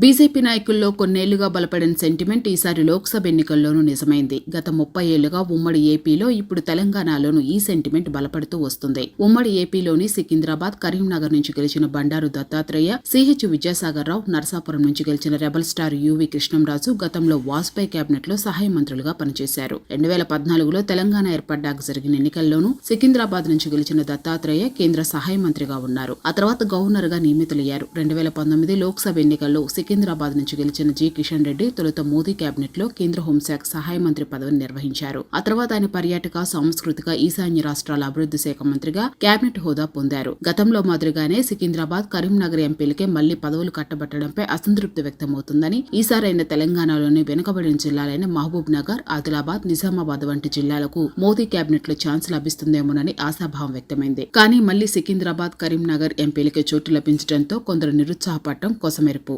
BJP నాయకుల్లో కొన్నేళ్ళుగా బలపడిన sentiment ఈసారి లోక్సభ ఎన్నికల్లోనూ నిజమైంది. గత ముప్పై ఏళ్ళుగా ఉమ్మడి ఏపీలో ఇప్పుడు తెలంగాణలోనూ ఈ సెంటిమెంట్ బలపడుతూ వస్తుంది. ఉమ్మడి ఏపీలోని సికింద్రాబాద్ కరీంనగర్ నుంచి గెలిచిన బండారు దత్తాత్రేయ సిహెచ్ విద్యాసాగర్ రావు నరసాపురం నుంచి గెలిచిన రెబల్ స్టార్ యువి కృష్ణంరాజు గతంలో వాజ్పేయి కేబినెట్లో సహాయ మంత్రులుగా పనిచేశారు. రెండు వేల పద్నాలుగులో తెలంగాణ ఏర్పడ్డాక జరిగిన ఎన్నికల్లోనూ సికింద్రాబాద్ నుంచి గెలిచిన దత్తాత్రేయ కేంద్ర సహాయ మంత్రిగా ఉన్నారు. ఆ తర్వాత గవర్నర్గా నియమితులయ్యారు. రెండు వేల పంతొమ్మిది లోక్సభ ఎన్నికల్లో సికింద్రాబాద్ నుంచి గెలిచిన జి కిషన్ రెడ్డి తొలుత మోదీ కేబినెట్లో కేంద్ర హోంశాఖ సహాయ మంత్రి పదవిని నిర్వహించారు. ఆ తర్వాత ఆయన పర్యాటక సాంస్కృతిక ఈశాన్య రాష్ట్రాల అభివృద్ధి శాఖ మంత్రిగా కేబినెట్ హోదా పొందారు. గతంలో మాదిరిగానే సికింద్రాబాద్ కరీంనగర్ ఎంపీలకే మళ్ళీ పదవులు కట్టబెట్టడంపై అసంతృప్తి వ్యక్తమవుతుందని ఈసారైన తెలంగాణలోని వెనుకబడిన జిల్లాలైన మహబూబ్ నగర్ ఆదిలాబాద్ నిజామాబాద్ వంటి జిల్లాలకు మోదీ కేబినెట్లో ఛాన్స్ లభిస్తుందేమోనని ఆశాభావం వ్యక్తమైంది. కానీ మళ్ళీ సికింద్రాబాద్ కరీంనగర్ ఎంపీలకే చోటు లభించడంతో కొందరు నిరుత్సాహపడటం కొసమెరుపు.